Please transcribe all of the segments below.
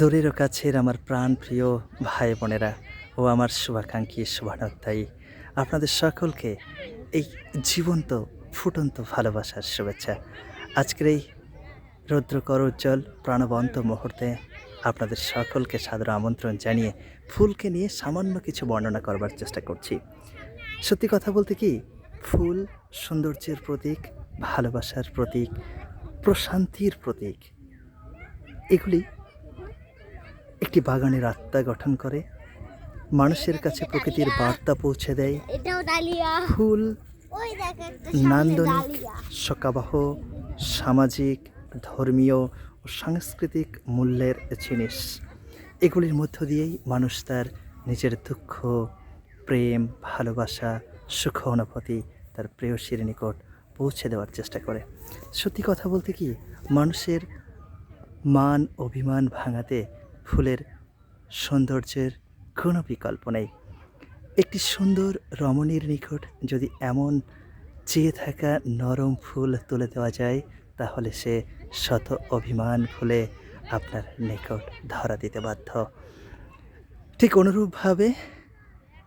দূরের কাছের আমার প্রাণ প্রিয় ভাই বোনেরা ও আমার শুভাকাঙ্ক্ষী শুভানুধ্যায়ী, আপনাদের সকলকে এই জীবন্ত, ফুটন্ত ভালোবাসার শুভেচ্ছা। আজকের এই রৌদ্রকর, উজ্জ্বল, প্রাণবন্ত মুহূর্তে আপনাদের সকলকে সাদর আমন্ত্রণ জানিয়ে ফুলকে নিয়ে সামান্য কিছু বর্ণনা করবার চেষ্টা করছি। সত্যি কথা বলতে কি, ফুল সৌন্দর্যের প্রতীক, ভালোবাসার প্রতীক, প্রশান্তির প্রতীক। এগুলি একটি বাগানের আত্মা গঠন করে মানুষের কাছে প্রকৃতির বার্তা পৌঁছে দেয়। ফুল নান্দনিক ডালিয়া। সামাজিক ধর্মীয় ও সাংস্কৃতিক মূল্যের জিনিস। এগুলির মধ্য দিয়েই মানুষ তার নিজের দুঃখ প্রেম ভালোবাসা সুখ অনুভূতি তার প্রেয়সীর নিকট পৌঁছে দেওয়ার চেষ্টা করে। সত্যি কথা বলতে কি মানুষের মান অভিমান ভাঙাতে ফুলের সৌন্দর্যের কোনো বিকল্প নেই। একটি সুন্দর রমণীর নিকট যদি এমন চেয়ে থাকা নরম ফুল তুলে দেওয়া যায়, তাহলে সে শত অভিমান ফুলে আপনার নিকট ধরা দিতে বাধ্য। ঠিক অনুরূপভাবে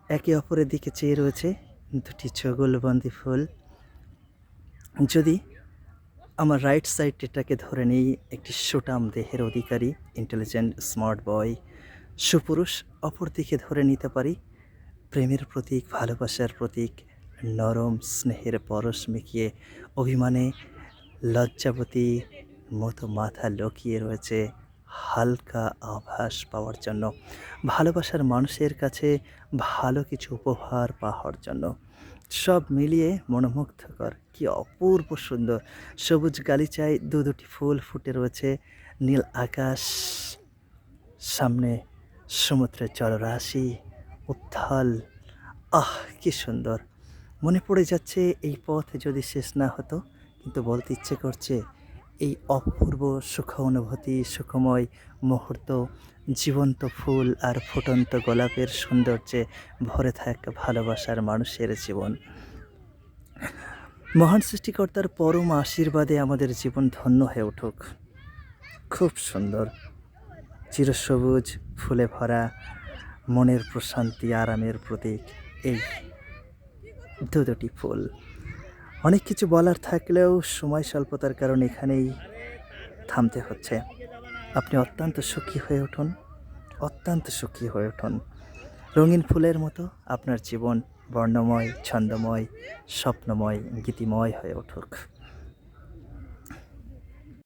একে অপরের দিকে চেয়ে রয়েছে দুটি চগলবন্দি ফুল। যদি আমার রাইট সাইডটাকে ধরে নেই, একটি সুটাম দেহের অধিকারী ইন্টেলিজেন্ট স্মার্ট বয় সুপুরুষ, অপর দিকে ধরে নিতে পারি। প্রেমের প্রতীক, ভালোবাসার প্রতীক, নরম স্নেহের পরশ মেখিয়ে অভিমানে লজ্জাবতী মতো মাথা লকিয়ে রয়েছে হালকা আভাস পাওয়ার জন্য, ভালোবাসার মানুষের কাছে ভালো কিছু উপহার পাওয়ার জন্য। সব মিলিয়ে মনোমুগ্ধকর, কি অপূর্ব সুন্দর। সবুজ গালিচায় দু দুটি ফুল ফুটে রয়েছে, নীল আকাশ, সামনে সমুদ্রের জলরাশি, উত্থাল। আহ, কি সুন্দর। মনে পড়ে যাচ্ছে এই পথ যদি শেষ না হতো, কিন্তু বলতে ইচ্ছে করছে এই অপূর্ব সুখ অনুভূতি সুখময় মুহূর্ত, জীবন্ত ফুল আর ফুটন্ত গোলাপের সৌন্দর্যে ভরে থাক ভালোবাসার মানুষের জীবন। মহান সৃষ্টিকর্তার পরম আশীর্বাদে আমাদের জীবন ধন্য হয়ে উঠুক। খুব সুন্দর। চিরসবুজ, ফুলে ভরা, মনের প্রশান্তি, আরামের প্রতীক, এই দুটি ফুল। অনেক কিছু বলার থাকলেও সময় স্বল্পতার কারণে এখানেই থামতে হচ্ছে। আপনি অত্যন্ত সুখী হয়ে উঠুন, অত্যন্ত সুখী হয়ে উঠুন। রঙিন ফুলের মতো আপনার জীবন বর্ণময়, ছন্দময়, স্বপ্নময়, গীতিময় হয়ে উঠুক।